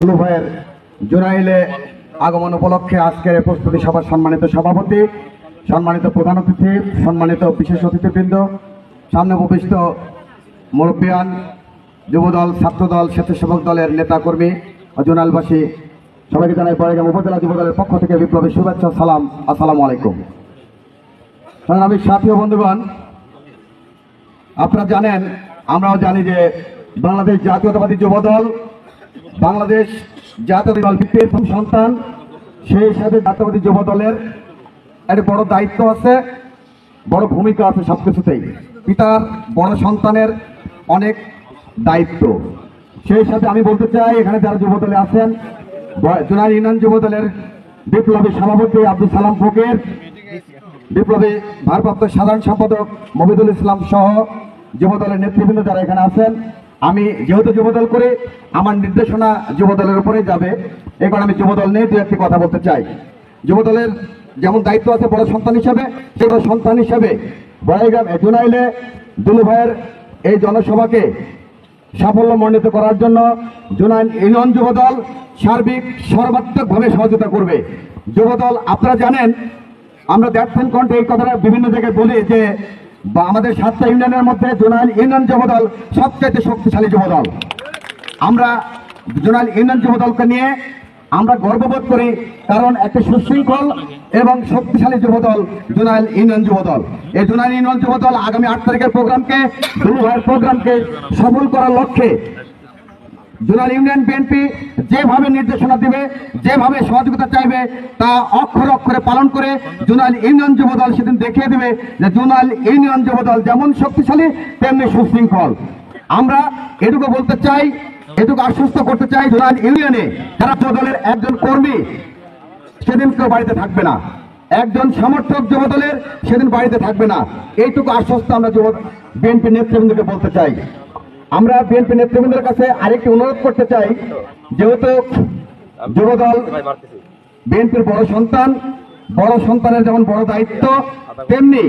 দুলু ভাইয়ের জুনাইলে আগমন উপলক্ষে আজকের প্রস্তুতি সভার সম্মানিত সভাপতি, সম্মানিত প্রধান অতিথি, সম্মানিত বিশেষ অতিথিবৃন্দ, সামনে উপবিষ্ট মুরব্বিয়ান, যুবদল, ছাত্রদল, স্বেচ্ছাসেবক দলের নেতাকর্মী জোনালবাসী সবাইকে জানাই পরেগাম উপজেলা যুবদলের পক্ষ থেকে বিপ্লবী শুভেচ্ছা, সালাম, আসসালামু আলাইকুম। আমি সাথী বন্ধুগণ, আপনারা জানেন, আমরাও জানি যে বাংলাদেশ জাতীয়তাবাদী যুবদল বাংলাদেশ জাতীয় দল প্রথম সন্তান, সেই হিসাবে জাতীয়বাদী যুব দলের একটা বড় দায়িত্ব আছে, বড় ভূমিকা আছে সব কিছুতেই পিতার বড় সন্তানের অনেক দায়িত্ব। সেই সাথে আমি বলতে চাই, এখানে যারা যুব দলে আছেন জোনার ইউনিয়ন যুব দলের বিপ্লবী সভাপতি আব্দুল সালাম ফকির, বিপ্লবী ভারপ্রাপ্ত সাধারণ সম্পাদক মবিদুল ইসলাম সহ যুবদলের নেতৃবৃন্দ যারা এখানে আছেন আমি যেহেতু যুবদল করে, আমার নির্দেশনা যুবদলের উপরে যাবে। এবার আমি যুবদল নিয়ে দু একটি কথা বলতে চাই। যুবদলের যেমন দায়িত্ব আছে বড় সন্তান হিসাবে সেই বড় সন্তান হিসাবে বড়াইগ্রাম জুনাইলে দুলু ভাইয়ের এই জনসভাকে সাফল্য মণ্ডিত করার জন্য জুনাইন ইউনিয়ন যুবদল সার্বিক, সর্বাত্মকভাবে সহযোগিতা করবে। যুবদল, আপনারা জানেন, আমরা দেখছেন কণ্ঠে এই কথাটা বিভিন্ন জায়গায় বলি যে বা আমাদের সাতটা ইউনিয়নের মধ্যে জোনাল ইউনিয়ন যুবদল সবচেয়ে শক্তিশালী যুবদল। আমরা জোনাল ইউনিয়ন যুবদলকে নিয়ে আমরা গর্ববোধ করি, কারণ একটা সুশৃঙ্খল এবং শক্তিশালী যুবদল জোনাল ইউনিয়ন যুবদল। এই জোনাল ইউনিয়ন যুবদল আগামী আট তারিখের প্রোগ্রামকে, দুই প্রোগ্রামকে সফল করার লক্ষ্যে জোনাল ইউনিয়ন বিএনপি যেভাবে নির্দেশনা দিবে, যেভাবে সহযোগিতা চাইবে, তা অক্ষর অক্ষরে পালন করে জোনাল ইউনিয়ন যুবদল সেদিন দেখিয়ে দেবে যে জোনাল ইউনিয়ন যুবদল যেমন শক্তিশালী, তেমনি সুশৃঙ্খল। আমরা এটুকু বলতে চাই, এটুকু আশ্বস্ত করতে চাই জোনাল ইউনিয়নে যারা দলের একজন কর্মী সেদিন কেউ বাড়িতে থাকবে না। একজন সমর্থক যুবদলের সেদিন বাড়িতে থাকবে না। এইটুকু আশ্বস্ত আমরা যুব বিএনপি নেতৃবৃন্দকে বলতে চাই। আমরা বিএনপি নেতৃবৃন্দের কাছে আরেকটি অনুরোধ করতে চাই, যেহেতু যুবদল বিএনপির বড় সন্তান, বড় সন্তানের যেমন বড় দায়িত্ব, তেমনি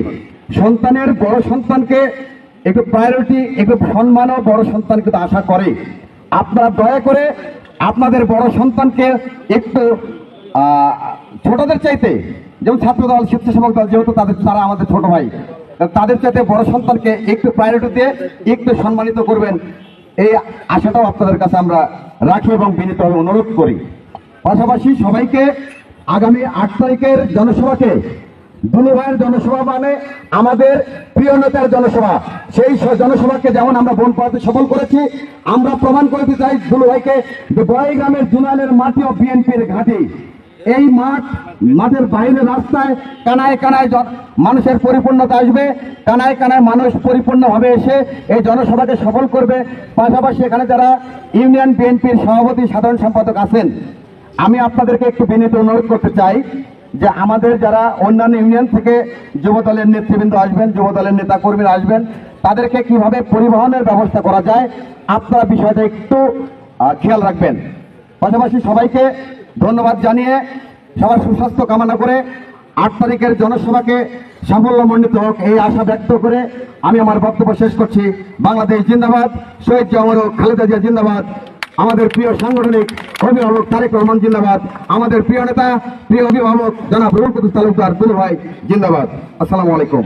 সন্তানের বড় সন্তানকে একটু প্রায়োরিটি একটু সম্মানও বড় সন্তান কিন্তু আশা করে। আপনারা দয়া করে আপনাদের বড় সন্তানকে একটু ছোটদের চাইতে, যেমন ছাত্রদল, স্বেচ্ছাসেবক দল, যেহেতু তাদের, তারা আমাদের ছোট ভাই। তাদের চাইতে বড় সন্তানকে একটু প্রায়োরিটি দিয়ে একটু সম্মানিত করবেন। এই আশাটাও আপনাদের কাছে আমরা রাখি এবং বিনীতভাবে অনুরোধ করি। পাশাপাশি সবাইকে আগামী আট তারিখের জনসভাকে দুলু ভাইয়ের জনসভা মানে আমাদের প্রিয় নেতার জনসভা। সেই জনসভাকে যেমন আমরা বন পাড়াতে সফল করেছি, আমরা প্রমাণ করতে চাই দুলু ভাইকে বড়াই গ্রামের জুনালের মাটি ও বিএনপির ঘাঁটি। এই মাঠ, মাঠের বাইরে রাস্তায় কানায় কানায় মানুষের পরিপূর্ণতা আসবে, কানায় কানায় মানুষ পরিপূর্ণভাবে এসে এই জনসভাকে সফল করবে। পাশাপাশি এখানে যারা ইউনিয়ন বিএনপির সভাপতি, সাধারণ সম্পাদক আছেন, আমি আপনাদেরকে একটু বিনীত অনুরোধ করতে চাই যে আমাদের যারা অন্যান্য ইউনিয়ন থেকে যুবদলের নেতৃবৃন্দ আসবেন, যুবদলের নেতা কর্মীরা আসবেন, তাদেরকে কীভাবে পরিবহনের ব্যবস্থা করা যায়, আপনারা বিষয়টা একটু খেয়াল রাখবেন। পাশাপাশি সবাইকে ধন্যবাদ জানিয়ে সবার সুস্বাস্থ্য কামনা করে আট তারিখের জনসভাকে সাফল্যমণ্ডিত হোক এই আশা ব্যক্ত করে আমি আমার বক্তব্য শেষ করছি। বাংলাদেশ জিন্দাবাদ, শহীদ জামর খালেদা জিয়া জিন্দাবাদ, আমাদের প্রিয় সাংগঠনিক অভিভাবক তারেক রহমান জিন্দাবাদ, আমাদের প্রিয় নেতা, প্রিয় অভিভাবক জনাব রুল তালুকদার ভাই জিন্দাবাদ। আসসালামু আলাইকুম।